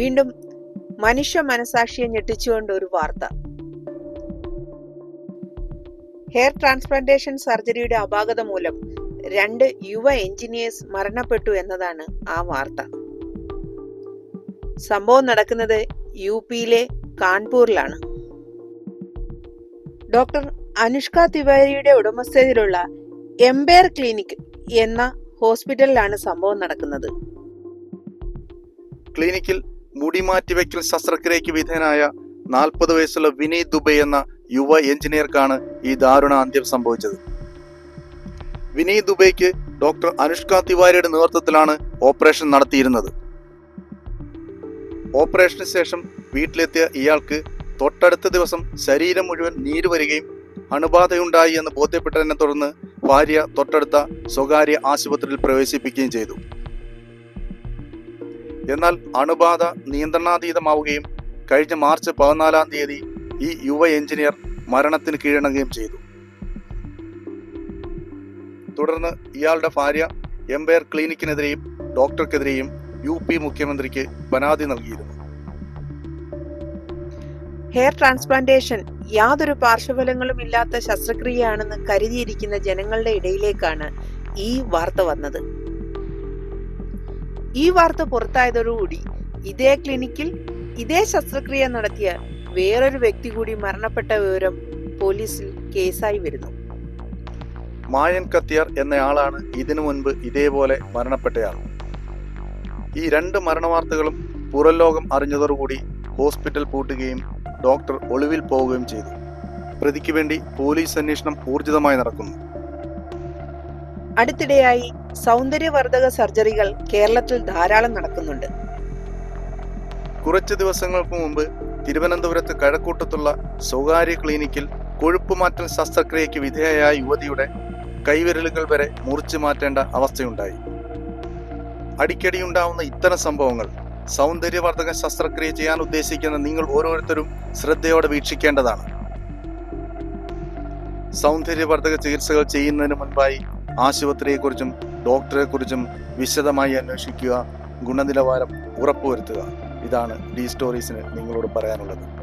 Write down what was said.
വീണ്ടും മനുഷ്യ മനസാക്ഷിയെ ഞെട്ടിച്ചുകൊണ്ട് ഒരു വാർത്ത. ഹെയർ ട്രാൻസ്പ്ലാന്റേഷൻ സർജറിയുടെ അപാകത മൂലം രണ്ട് യുവ എഞ്ചിനീയേഴ്സ് മരണപ്പെട്ടു എന്നതാണ് ആ വാർത്ത. സംഭവം നടക്കുന്നത് യു പിയിലെ കാൺപൂരിലാണ്. ഡോക്ടർ അനുഷ്ക തിവാരിയുടെ ഉടമസ്ഥതയിലുള്ള എംപയർ ക്ലിനിക് എന്ന ഹോസ്പിറ്റലിലാണ് സംഭവം നടക്കുന്നത്. ക്ലിനിക്കിൽ മുടി മാറ്റിവെക്കൽ ശസ്ത്രക്രിയയ്ക്ക് വിധേയനായ നാൽപ്പത് വയസ്സുള്ള വിനീത് ദുബെ എന്ന യുവ എഞ്ചിനീയർക്കാണ് ഈ ദാരുണ അന്ത്യം സംഭവിച്ചത്. വിനീത് ദുബൈക്ക് ഡോക്ടർ അനുഷ്ക തിവാരിയുടെ നേതൃത്വത്തിലാണ് ഓപ്പറേഷൻ നടത്തിയിരുന്നത്. ഓപ്പറേഷന് ശേഷം വീട്ടിലെത്തിയ ഇയാൾക്ക് തൊട്ടടുത്ത ദിവസം ശരീരം മുഴുവൻ നീര് വരികയും അണുബാധയുണ്ടായി എന്ന് ബോധ്യപ്പെട്ടതിനെ തുടർന്ന് ഭാര്യ തൊട്ടടുത്ത സ്വകാര്യ ആശുപത്രിയിൽ പ്രവേശിപ്പിക്കുകയും ചെയ്തു. എന്നാൽ അണുബാധ നിയന്ത്രണാതീതമാവുകയും കഴിഞ്ഞ മാർച്ച് പതിനാലാം തീയതി ഈ യുവ എഞ്ചിനീയർ മരണത്തിന് കീഴടങ്ങുകയും ചെയ്തു. തുടർന്ന് ഇയാളുടെ ഭാര്യ എംപയർ ക്ലിനിക്കിനെതിരെയും ഡോക്ടർക്കെതിരെയും യു പി മുഖ്യമന്ത്രിക്ക് പരാതി നൽകിയിരുന്നു. ഹെയർ ട്രാൻസ്പ്ലാന്റേഷൻ യാതൊരു പാർശ്വഫലങ്ങളും ഇല്ലാത്ത ശസ്ത്രക്രിയയാണെന്ന് കരുതിയിരിക്കുന്ന ജനങ്ങളുടെ ഇടയിലേക്കാണ് ഈ വാർത്ത വന്നത്. ഈ വാർത്ത പുറത്തായതോടുകൂടി ഇതേ ക്ലിനിക്കിൽ ഇതേ ശസ്ത്രക്രിയ നടത്തിയ വേറൊരു വ്യക്തി കൂടി മരണപ്പെട്ട വിവരം പോലീസിൽ കേസായി വരുന്നു. മായൻ കത്തിയാർ എന്നയാളാണ് ഇതിനു മുൻപ് ഇതേപോലെ മരണപ്പെട്ടയാൾ. ഈ രണ്ട് മരണവാർത്തകളും പുറം ലോകം അറിഞ്ഞതോടുകൂടി ഹോസ്പിറ്റൽ പൂട്ടുകയും ഡോക്ടർ ഒളിവിൽ പോവുകയും ചെയ്തു. പ്രതിക്ക് വേണ്ടി പോലീസ് അന്വേഷണം ഊർജിതമായി നടക്കുന്നു. അടുത്തിടെയായി സൗന്ദര്യവർദ്ധക സർജറികൾ കേരളത്തിൽ ധാരാളം നടക്കുന്നുണ്ട്. കുറച്ച് ദിവസങ്ങൾക്ക് മുമ്പ് തിരുവനന്തപുരത്ത് കഴക്കൂട്ടത്തുള്ള സ്വകാര്യ ക്ലിനിക്കിൽ കൊഴുപ്പ് മാറ്റൽ ശസ്ത്രക്രിയയ്ക്ക് വിധേയയായ യുവതിയുടെ കൈവിരലുകൾ വരെ മുറിച്ചു മാറ്റേണ്ട അവസ്ഥയുണ്ടായി. അടിക്കടി ഉണ്ടാവുന്ന ഇത്തരം സംഭവങ്ങൾ സൗന്ദര്യവർദ്ധക ശസ്ത്രക്രിയ ചെയ്യാൻ ഉദ്ദേശിക്കുന്ന നിങ്ങൾ ഓരോരുത്തരും ശ്രദ്ധയോടെ വീക്ഷിക്കേണ്ടതാണ്. സൗന്ദര്യവർദ്ധക ചികിത്സകൾ ചെയ്യുന്നതിന് മുൻപായി ആശുപത്രിയെക്കുറിച്ചും ഡോക്ടറെക്കുറിച്ചും വിശദമായി അന്വേഷിക്കുക ഗുണനിലവാരം ഉറപ്പുവരുത്തുക. ഇതാണ് ഡി സ്റ്റോറീസിന് നിങ്ങളോട് പറയാനുള്ളത്.